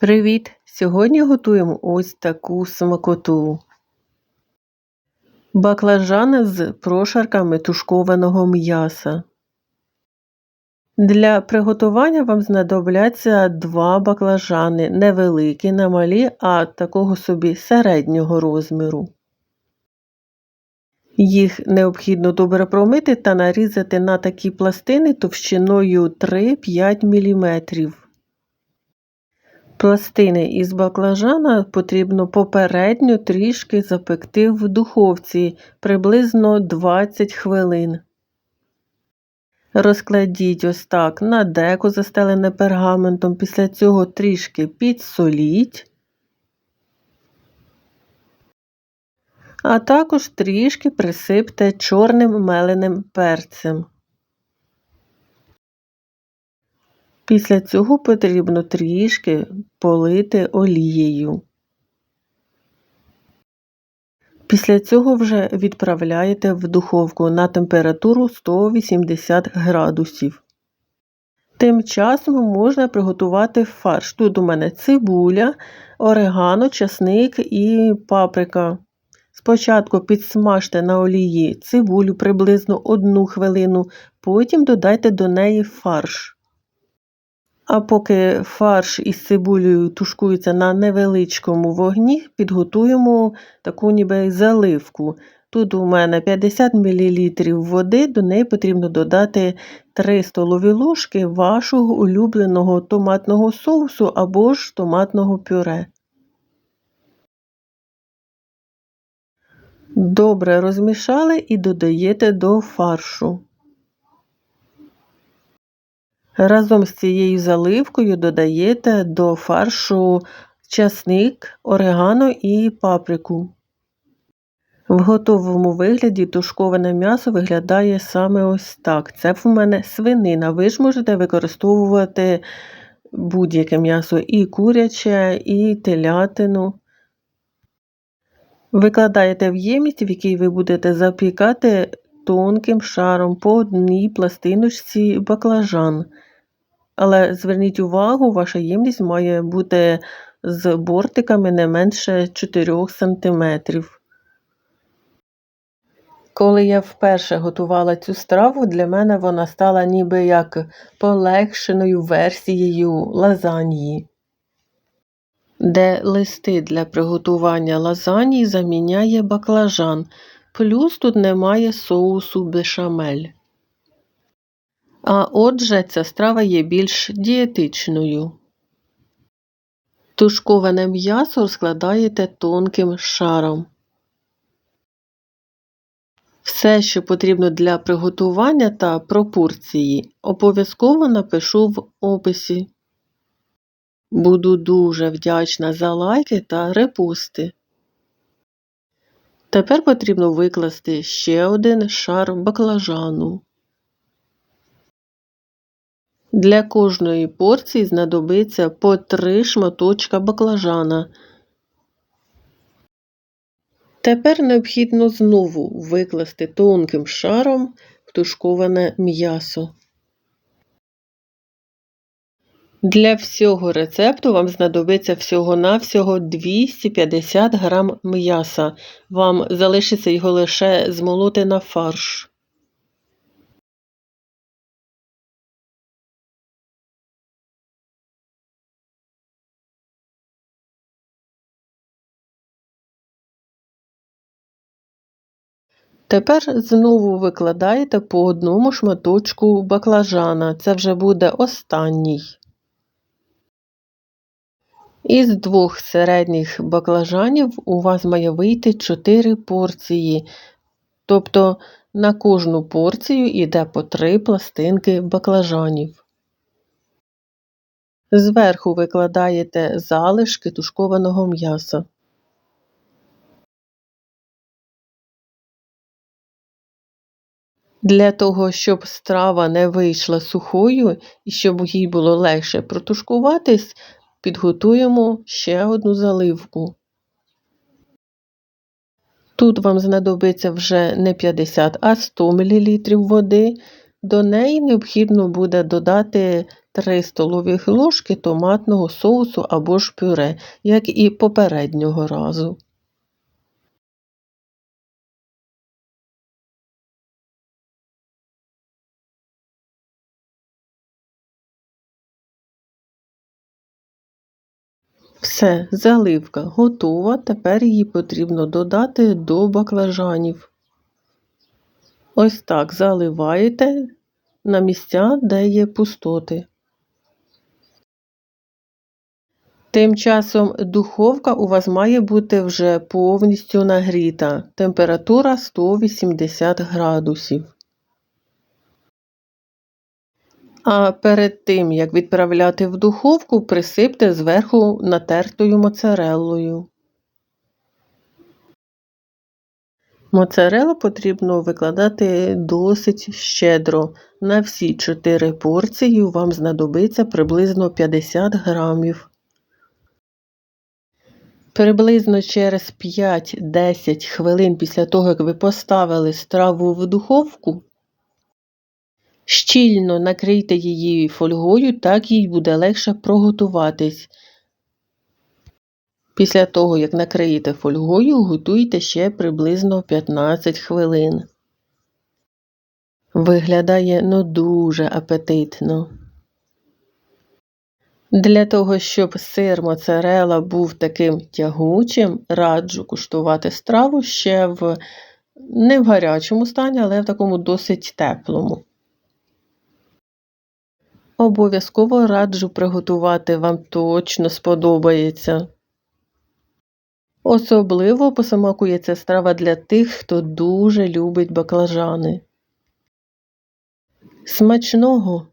Привіт! Сьогодні готуємо ось таку смакоту. Баклажани з прошарками тушкованого м'яса. Для приготування вам знадобляться два баклажани, невеликі, не малі, а такого собі середнього розміру. Їх необхідно добре промити та нарізати на такі пластини товщиною 3-5 мм. Пластини із баклажана потрібно попередньо трішки запекти в духовці приблизно 20 хвилин. Розкладіть ось так на деко, застелене пергаментом, після цього трішки підсоліть, а також трішки присипте чорним меленим перцем. Після цього потрібно трішки полити олією. Після цього вже відправляєте в духовку на температуру 180 градусів. Тим часом можна приготувати фарш. Тут у мене цибуля, орегано, часник і паприка. Спочатку підсмажте на олії цибулю приблизно 1 хвилину, потім додайте до неї фарш. А поки фарш із цибулею тушкується на невеличкому вогні, підготуємо таку ніби заливку. Тут у мене 50 мл води, до неї потрібно додати 3 столові ложки вашого улюбленого томатного соусу або ж томатного пюре. Добре розмішали і додаєте до фаршу. Разом з цією заливкою додаєте до фаршу часник, орегано і паприку. В готовому вигляді тушковане м'ясо виглядає саме ось так. Це в мене свинина. Ви ж можете використовувати будь-яке м'ясо і куряче, і телятину. Викладаєте в ємність, в якій ви будете запікати тонким шаром по одній пластиночці баклажан. Але зверніть увагу, ваша ємність має бути з бортиками не менше 4 см. Коли я вперше готувала цю страву, для мене вона стала ніби як полегшеною версією лазаньї, де листи для приготування лазаньї заміняє баклажан, плюс тут немає соусу бешамель. А отже, ця страва є більш дієтичною. Тушковане м'ясо розкладаєте тонким шаром. Все, що потрібно для приготування та пропорції, обов'язково напишу в описі. Буду дуже вдячна за лайки та репости. Тепер потрібно викласти ще один шар баклажану. Для кожної порції знадобиться по 3 шматочка баклажана. Тепер необхідно знову викласти тонким шаром тушковане м'ясо. Для всього рецепту вам знадобиться всього-навсього 250 г м'яса. Вам залишиться його лише змолоти на фарш. Тепер знову викладаєте по одному шматочку баклажана. Це вже буде останній. Із двох середніх баклажанів у вас має вийти 4 порції. Тобто на кожну порцію йде по 3 пластинки баклажанів. Зверху викладаєте залишки тушкованого м'яса. Для того, щоб страва не вийшла сухою і щоб їй було легше протушкуватись, підготуємо ще одну заливку. Тут вам знадобиться вже не 50, а 100 мл води. До неї необхідно буде додати 3 столові ложки томатного соусу або ж пюре, як і попереднього разу. Все, заливка готова, тепер її потрібно додати до баклажанів. Ось так заливаєте на місця, де є пустоти. Тим часом духовка у вас має бути вже повністю нагріта. Температура 180 градусів. А перед тим, як відправляти в духовку, присипте зверху натертою моцареллою. Моцарелу потрібно викладати досить щедро. На всі 4 порції вам знадобиться приблизно 50 грамів. Приблизно через 5-10 хвилин після того, як ви поставили страву в духовку, щільно накрийте її фольгою, так їй буде легше проготуватись. Після того, як накриєте фольгою, готуйте ще приблизно 15 хвилин. Виглядає ну дуже апетитно. Для того, щоб сир моцарела був таким тягучим, раджу куштувати страву ще в не в гарячому стані, але в такому досить теплому. Обов'язково раджу приготувати, вам точно сподобається. Особливо посмакує страва для тих, хто дуже любить баклажани. Смачного!